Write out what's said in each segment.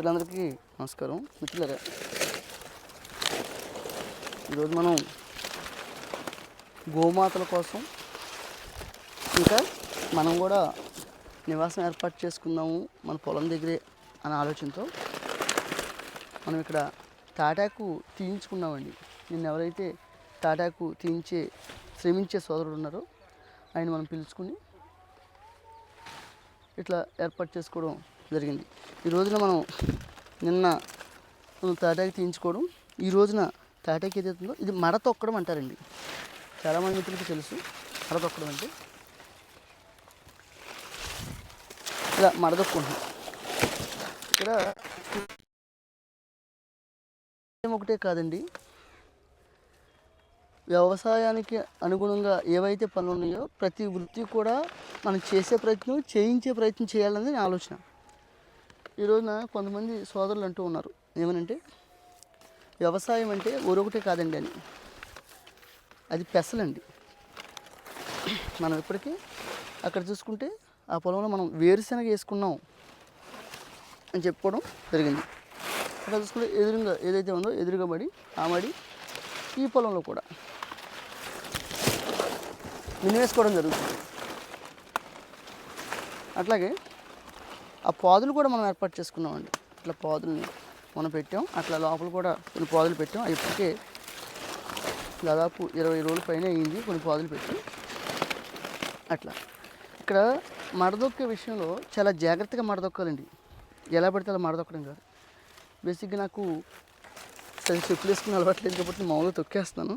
మిత్రులందరికీ నమస్కారం. మిత్రులరా ఈరోజు మనం గోమాతల కోసం ఇంకా మనం కూడా నివాసం ఏర్పాటు చేసుకుందాము మన పొలం దగ్గరే అనే ఆలోచనతో మనం ఇక్కడ తాటాకు తీయించుకున్నామండి. నిన్న ఎవరైతే తాటాకు తీయించే శ్రమించే సోదరుడు ఉన్నారో ఆయన మనం పిలుచుకుని ఇట్లా ఏర్పాటు చేసుకోవడం జరిగింది. ఈ రోజున మనం నిన్న తాటాకి తీయించుకోవడం ఈ రోజున తాటాకి ఏదైతుందో ఇది మడ తొక్కడం అంటారండి. చాలామంది మిత్రులకు తెలుసు మడ తొక్కడం అంటే. ఇలా మడ తొక్కుంటున్నాం ఇక్కడ ఒకటే కాదండి. వ్యవసాయానికి అనుగుణంగా ఏవైతే పనులు ఉన్నాయో ప్రతి వృత్తి కూడా మనం చేసే ప్రయత్నం చేయించే ప్రయత్నం చేయాలనేది నా ఆలోచన. ఈ రోజున కొంతమంది సోదరులు అంటూ ఉన్నారు. ఏమనంటే వ్యవసాయం అంటే ఊరొకటే కాదండి అని. అది పెసలండి. మనం ఇప్పటికీ అక్కడ చూసుకుంటే ఆ పొలంలో మనం వేరుశెనగ వేసుకున్నాం అని చెప్పుకోవడం జరిగింది. అక్కడ చూసుకుంటే ఎదురుగా ఏదైతే ఉందో ఎదురుగా పడి ఆ మడి ఈ పొలంలో కూడా వినివేసుకోవడం జరుగుతుంది. అట్లాగే ఆ పాదులు కూడా మనం ఏర్పాటు చేసుకున్నామండి. ఇట్లా పాదుల్ని మనం పెట్టాం. అట్లా లోపల కూడా కొన్ని పాదులు పెట్టాం. అవి ఇప్పటికే దాదాపు ఇరవై రోజుల పైన అయింది కొన్ని పాదులు పెట్టి. అట్లా. ఇక్కడ మడదొక్కే విషయంలో చాలా జాగ్రత్తగా మడదొక్కాలండి ఎలా పడితే అలా మడదొక్కడం కాదు. బేసిక్గా నాకు సరే చెప్పులు వేసుకుని అలవాట్లేదు కాబట్టి మామూలుగా తొక్కేస్తాను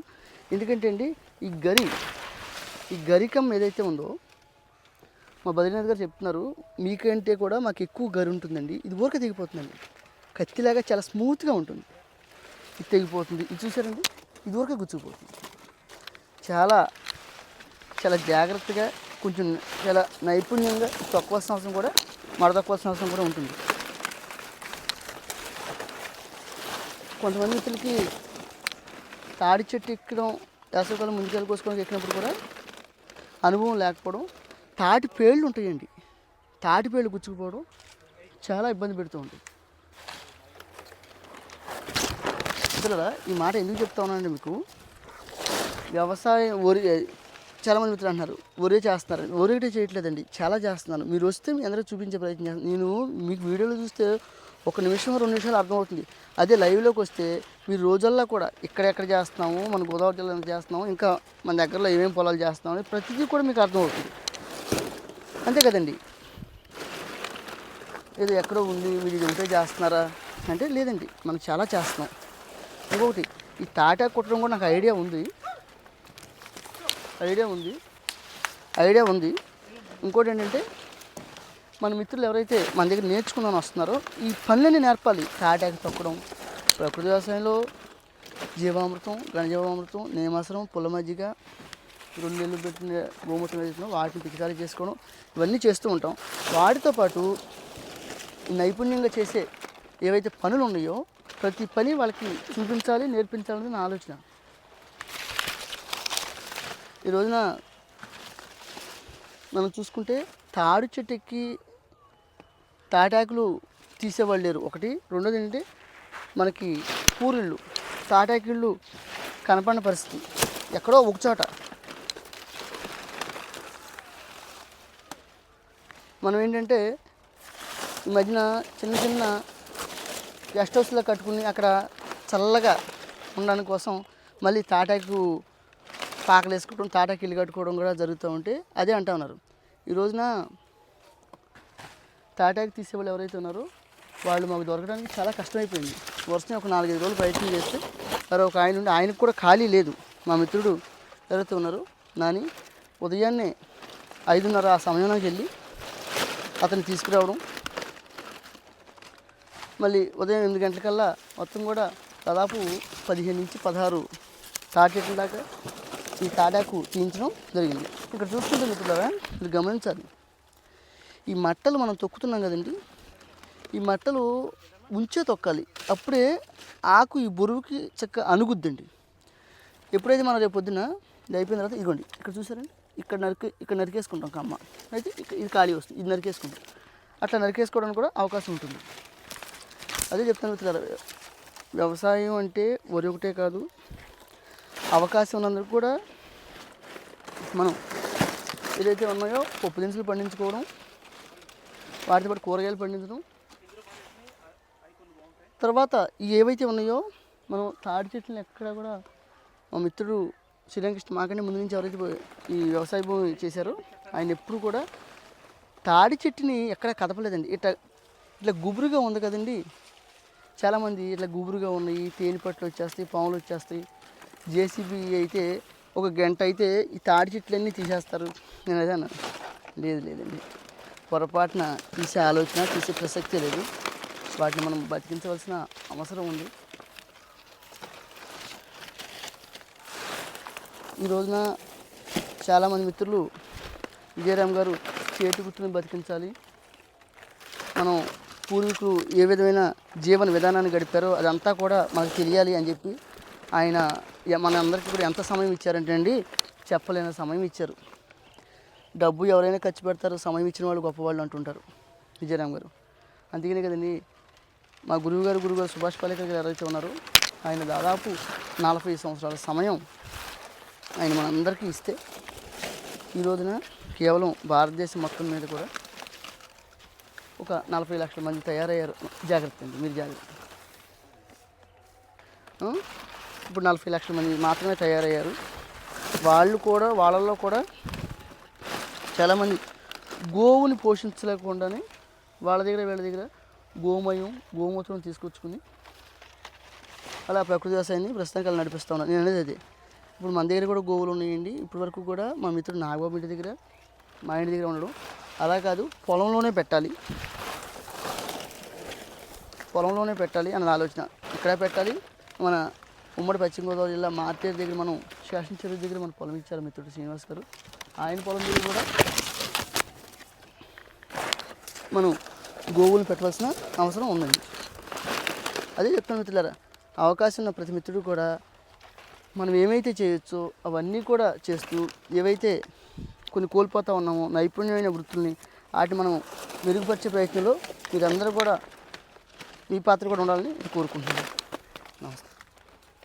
ఎందుకంటే అండి ఈ గరి ఈ గరికం ఏదైతే ఉందో మా బద్రీనాథ్ గారు చెప్తున్నారు మీకంటే కూడా మాకు ఎక్కువ గరి ఉంటుందండి. ఇది ఊరికే తెగిపోతుందండి. కత్తిలాగా చాలా స్మూత్గా ఉంటుంది. ఇది తెగిపోతుంది. ఇది చూసారండి? ఇది ఊరికే గుచ్చుకుపోతుంది. చాలా చాలా జాగ్రత్తగా కొంచెం చాలా నైపుణ్యంగా తక్కువసిన అవసరం కూడా మడ తొక్కవలసిన అవసరం కూడా ఉంటుంది. కొంతమంది మిత్రులకి తాడి చెట్టు ఎక్కడం వేసవికాలం ముందుకెళ్ళి కోసుకోవడానికి ఎక్కినప్పుడు కూడా అనుభవం లేకపోవడం తాటి పేళ్ళు ఉంటాయండి. తాటి పేళ్ళు గుచ్చుకుపోవడం చాలా ఇబ్బంది పెడుతూ ఉంటుంది మిత్రులారా ఈ మాట ఎందుకు చెప్తా ఉన్నానండి మీకు వ్యవసాయం వరి చాలామంది మిత్రులు అంటున్నారు ఒరే చేస్తున్నారు ఒరేటే చేయట్లేదండి చాలా చేస్తున్నాను మీరు వస్తే మీ అందరూ చూపించే ప్రయత్నం చేస్తాను నేను మీకు వీడియోలో చూస్తే ఒక నిమిషం రెండు నిమిషాలు అర్థమవుతుంది అదే లైవ్లోకి వస్తే మీరు రోజుల్లో కూడా ఇక్కడెక్కడ చేస్తున్నాము మన గోదావరి జిల్లాలో చేస్తున్నాము ఇంకా మన దగ్గరలో ఏమేమి పొలాలు చేస్తున్నాము ప్రతిదీ కూడా మీకు అర్థమవుతుంది అంతే కదండి. ఏదో ఎక్కడో ఉంది మీరు ఇది ఉంటే చేస్తున్నారా? అంటే లేదండి మనం చాలా చేస్తున్నాం. ఇంకొకటి ఈ తాటాకు కుట్టడం కూడా నాకు ఐడియా ఉంది. ఐడియా ఉంది. ఐడియా ఉంది. ఇంకోటి ఏంటంటే మన మిత్రులు ఎవరైతే మన దగ్గర నేర్చుకుందామని వస్తున్నారో ఈ పనులన్నీ నేర్పాలి. తాటాకి తొక్కడం ప్రకృతి వ్యవసాయంలో జీవామృతం ఘనజీవామృతం నేమాసనం పుల్ల మజ్జిగ రెండు నెలలు పెట్టిన గోమూత్రం వేసిన వాటిని పిచికారీ చేసుకోవడం ఇవన్నీ చేస్తూ ఉంటాం. వాటితో పాటు నైపుణ్యంగా చేసే ఏవైతే పనులు ఉన్నాయో ప్రతి పని వాళ్ళకి చూపించాలి నేర్పించాలని నా ఆలోచన. ఈ రోజున మనం చూసుకుంటే తాడు చెట్టు ఎక్కి తాటాకులు తీసేవాళ్ళు లేరు. ఒకటి రెండోది ఏంటంటే మనకి పూరిళ్ళు తాటాకిళ్ళు కనపడిన పరిస్థితి. ఎక్కడో ఒకచోట మనం ఏంటంటే ఈ మధ్యన చిన్న చిన్న గెస్ట్ హౌస్లో కట్టుకుని అక్కడ చల్లగా ఉండడానికి కోసం మళ్ళీ తాటాకు పాకలు వేసుకోవడం తాటాకి ఇల్లు కట్టుకోవడం కూడా జరుగుతూ ఉంటే అదే అంటా ఉన్నారు. ఈ రోజున తాటాకి తీసేవాళ్ళు ఎవరైతే ఉన్నారో వాళ్ళు మాకు దొరకడానికి చాలా కష్టమైపోయింది. వర్షం ఒక నాలుగైదు రోజులు ప్రయత్నం చేస్తే మరి ఒక ఆయన ఉండి ఆయనకు కూడా ఖాళీ లేదు. మా మిత్రుడు ఎవరైతే ఉన్నారో నాని ఉదయాన్నే ఐదున్నర ఆ సమయంలోకి వెళ్ళి అతన్ని తీసుకురావడం. మళ్ళీ ఉదయం ఎనిమిది గంటలకల్లా మొత్తం కూడా దాదాపు పదిహేను నుంచి పదహారు తాటెట్ల దాకా ఈ తాడాకు తీయించడం జరిగింది. ఇక్కడ చూసుకుంటే మిత్రులారా మీరు గమనించాలి. ఈ మట్టలు మనం తొక్కుతున్నాం కదండి. ఈ మట్టలు ఉంచే తొక్కాలి. అప్పుడే ఆకు ఈ బరువుకి చక్కగా అనుగుద్దండి ఎప్పుడైతే మనం రేపు పొద్దున ఇది అయిపోయిన తర్వాత ఇదిగోండి ఇక్కడ చూసారండి ఇక్కడ నరికి ఇక్కడ నరికేసుకుంటాం కమ్మ. అయితే ఇక్కడ ఇది ఖాళీ వస్తుంది. ఇది నరికేసుకుంటాం. అట్లా నరికేసుకోవడానికి కూడా అవకాశం ఉంటుంది. అదే చెప్తాను మిత్రులారా వ్యవసాయం అంటే వరి ఒకటే కాదు అవకాశం ఉన్నందుకు కూడా మనం ఏదైతే ఉన్నాయో పప్పు దినుసులు పండించుకోవడం వాటితో పాటు కూరగాయలు పండించడం. తర్వాత ఏవైతే ఉన్నాయో మనం తాడి చెట్లను ఎక్కడ కూడా మా మిత్రుడు శ్రీరామకృష్ణ మాకంటే ముందు నుంచి ఎవరైతే ఈ వ్యవసాయ భూమి చేశారో ఆయన ఎప్పుడు కూడా తాడి చెట్టుని ఎక్కడ కదపలేదండి. ఇట్లా ఇట్లా గుబురుగా ఉంది కదండి. చాలామంది ఇట్లా గుబురుగా ఉన్నాయి తేనిపట్లు వచ్చేస్తాయి పాములు వచ్చేస్తాయి. జేసీబీ అయితే ఒక గంట అయితే ఈ తాడి చెట్లన్నీ తీసేస్తారు. నేను అదే అన్నాను లేదు లేదండి. పొరపాటున తీసే ఆలోచన తీసే ప్రసక్తి లేదు. వాటిని మనం బతికించవలసిన అవసరం ఉంది. ఈ రోజున చాలామంది మిత్రులు విజయరామ్ గారు చేతి గుర్తుని బతికించాలి. మనం పూర్వీకులు ఏ విధమైన జీవన విధానాన్ని గడిపారో అదంతా కూడా మనకు తెలియాలి అని చెప్పి ఆయన మన అందరికీ కూడా ఎంత సమయం ఇచ్చారంటే అండి చెప్పలేని సమయం ఇచ్చారు. డబ్బు ఎవరైనా ఖర్చు పెడతారు సమయం ఇచ్చిన వాళ్ళు గొప్పవాళ్ళు అంటుంటారు విజయరామ్ గారు. అందుకనే కదండి మా గురువు గారు సుభాష్ పాలేకర్ గారు ఎవరైతే ఉన్నారో ఆయన దాదాపు నలభై సంవత్సరాల సమయం ఆయన మనందరికీ ఇస్తే ఈ రోజున కేవలం భారతదేశం మొత్తం మీద కూడా ఒక నలభై లక్షల మంది తయారయ్యారు. జాగ్రత్త అండి మీరు జాగ్రత్త. ఇప్పుడు నలభై లక్షల మంది మాత్రమే తయారయ్యారు. వాళ్ళు కూడా వాళ్ళల్లో కూడా చాలామంది గోవుని పోషించలేకుండానే వాళ్ళ దగ్గర వీళ్ళ దగ్గర గోమయం గోమూత్రం తీసుకొచ్చుకుని అలా ప్రకృతి వ్యవసాయాన్ని ప్రస్తుతానికి అలా నడిపిస్తూ నేను అనేది అదే. ఇప్పుడు మన దగ్గర కూడా గోవులు ఉన్నాయండి. ఇప్పటి వరకు కూడా మా మిత్రుడు నాగబాబు ఇంటి దగ్గర మా ఇంటి దగ్గర ఉండడం. అలా కాదు పొలంలోనే పెట్టాలి. పొలంలోనే పెట్టాలి అన్న ఆలోచన. ఇక్కడ పెట్టాలి మన ఉమ్మడి పశ్చిమ గోదావరి జిల్లా మార్తేరు దగ్గర మనం శాసన చెరువు దగ్గర మన పొలం ఇచ్చారు మిత్రుడు శ్రీనివాస్ గారు. ఆయన పొలం దగ్గర కూడా మనం గోవులు పెట్టవలసిన అవసరం ఉందండి. అదే చెప్తాను మిత్రులారా అవకాశం ఉన్న ప్రతి మిత్రుడు కూడా మనం ఏమైతే చేయొచ్చో అవన్నీ కూడా చేస్తూ ఏవైతే కొన్ని కోల్పోతా ఉన్నామో నైపుణ్యమైన వృత్తుల్ని వాటిని మనం మెరుగుపరిచే ప్రయత్నంలో మీరందరూ కూడా మీ పాత్ర కూడా ఉండాలని కోరుకుంటున్నాను. నమస్తే.